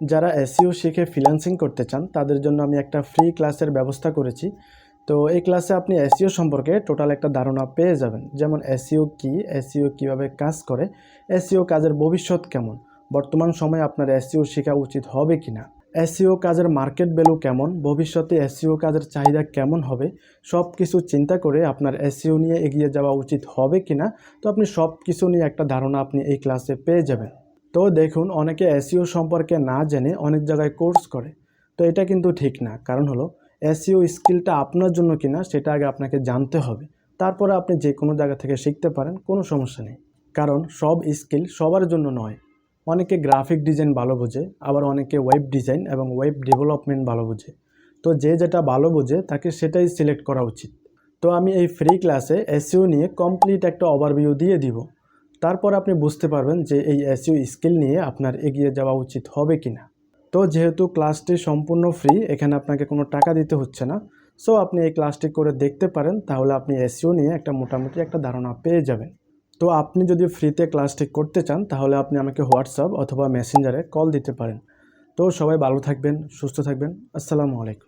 যারা এসিও শিখে ফ্রিল্যান্সিং করতে চান, তাদের জন্য আমি একটা ফ্রি ক্লাসের ব্যবস্থা করেছি। তো এই ক্লাসে আপনি এসিও সম্পর্কে টোটাল একটা ধারণা পেয়ে যাবেন। যেমন এসিও কি এসিও কীভাবে কাজ করে এসিও কাজের ভবিষ্যৎ কেমন, বর্তমান সময়ে আপনার এসিও শেখা উচিত হবে কি না এসিও কাজের মার্কেট ভ্যালু কেমন, ভবিষ্যতে এসিও কাজের চাহিদা কেমন হবে সব কিছু চিন্তা করে আপনার এসিও নিয়ে এগিয়ে যাওয়া উচিত হবে কি না তো আপনি সব কিছু নিয়ে একটা ধারণা আপনি এই ক্লাসে পেয়ে যাবেন। তো দেখুন, অনেকে এসইও সম্পর্কে না জেনে অনেক জায়গায় কোর্স করে। তো এটা কিন্তু ঠিক না। কারণ হলো, এসইও স্কিলটা আপনার জন্য কিনা সেটা আগে আপনাকে জানতে হবে। তারপরে আপনি যে কোনো জায়গা থেকে শিখতে পারেন, কোনো সমস্যা নেই। কারণ সব স্কিল সবার জন্য নয়। অনেকে গ্রাফিক ডিজাইন ভালো বোঝে, আবার অনেকে ওয়েব ডিজাইন এবং ওয়েব ডেভেলপমেন্ট ভালো বোঝে। তো যে যেটা ভালো বোঝে, তাকে সেটাই সিলেক্ট করা উচিত। তো আমি এই ফ্রি ক্লাসে এসইও নিয়ে কমপ্লিট একটা ওভারভিউ দিয়ে দিব। তারপর আপনি বুঝতে পারবেন যে এই এসইও স্কিল নিয়ে আপনার এগিয়ে যাওয়া উচিত হবে কি না। তো যেহেতু ক্লাসটি সম্পূর্ণ ফ্রি, এখানে আপনাকে কোনো টাকা দিতে হচ্ছে না। সো আপনি এই ক্লাসটি করে দেখতে পারেন, তাহলে আপনি এসইও নিয়ে একটা মোটামুটি একটা ধারণা পেয়ে যাবেন। তো আপনি যদি ফ্রিতে ক্লাসটি করতে চান, তাহলে আপনি আমাকে হোয়াটসঅ্যাপ অথবা মেসেঞ্জারে কল দিতে পারেন। তো সবাই ভালো থাকবেন, সুস্থ থাকবেন। আসসালামু আলাইকুম।